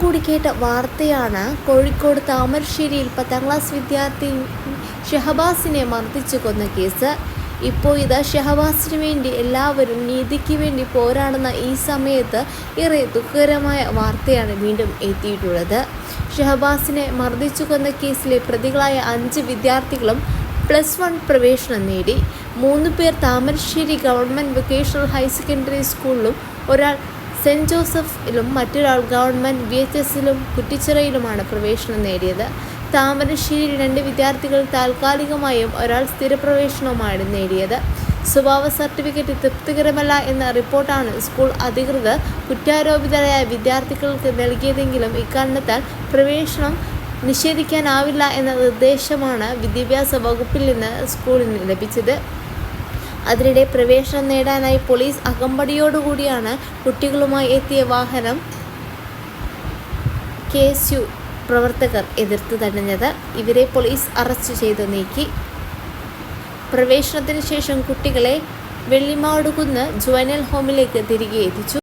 കൂടി കേട്ട വാർത്തയാണ് കോഴിക്കോട് താമരശ്ശേരിയിൽ പത്താം ക്ലാസ് വിദ്യാർത്ഥി ഷഹബാസിനെ മർദ്ദിച്ചു കൊന്ന കേസ്. ഇപ്പോൾ ഇത് ഷഹബാസിന് വേണ്ടി എല്ലാവരും നീതിക്ക് വേണ്ടി പോരാടുന്ന ഈ സമയത്ത് ഏറെ ദുഃഖകരമായ വാർത്തയാണ് വീണ്ടും എത്തിയിട്ടുള്ളത്. ഷഹബാസിനെ മർദ്ദിച്ചു കൊന്ന കേസിലെ പ്രതികളായ അഞ്ച് വിദ്യാർത്ഥികളും പ്ലസ് വൺ പ്രവേശനം നേടി. മൂന്ന് പേർ Thamarassery government vocational higher secondary സ്കൂളിലും ഒരാൾ സെന്റ് ജോസഫിലും മറ്റൊരാൾ ഗവൺമെന്റ് വി എച്ച് എസിലും കുറ്റിച്ചിറയിലുമാണ് പ്രവേശനം നേടിയത്. താമരശ്ശേരി രണ്ട് വിദ്യാർത്ഥികൾ താൽക്കാലികമായും ഒരാൾ സ്ഥിരപ്രവേശനവുമാണ് നേടിയത്. സ്വഭാവ സർട്ടിഫിക്കറ്റ് തൃപ്തികരമല്ല എന്ന റിപ്പോർട്ടാണ് സ്കൂൾ അധികൃതർ കുറ്റാരോപിതരായ വിദ്യാർത്ഥികൾക്ക് നൽകിയതെങ്കിലും ഇക്കാരണത്താൽ പ്രവേശനം നിഷേധിക്കാനാവില്ല എന്ന നിർദ്ദേശമാണ് വിദ്യാഭ്യാസ വകുപ്പിൽ നിന്ന് സ്കൂളിന് ലഭിച്ചത്. അതിനിടെ പ്രവേശനം നേടാനായി പോലീസ് അകമ്പടിയോടുകൂടിയാണ് കുട്ടികളുമായി എത്തിയ വാഹനം കെ എസ് യു പ്രവർത്തകർ എതിർത്ത് തടഞ്ഞത്. ഇവരെ പോലീസ് അറസ്റ്റ് ചെയ്ത് നീക്കി. പ്രവേശനത്തിന് ശേഷം കുട്ടികളെ വെള്ളിമാടുകുന്ന് ജുവനൽ ഹോമിലേക്ക് തിരികെ എത്തിച്ചു.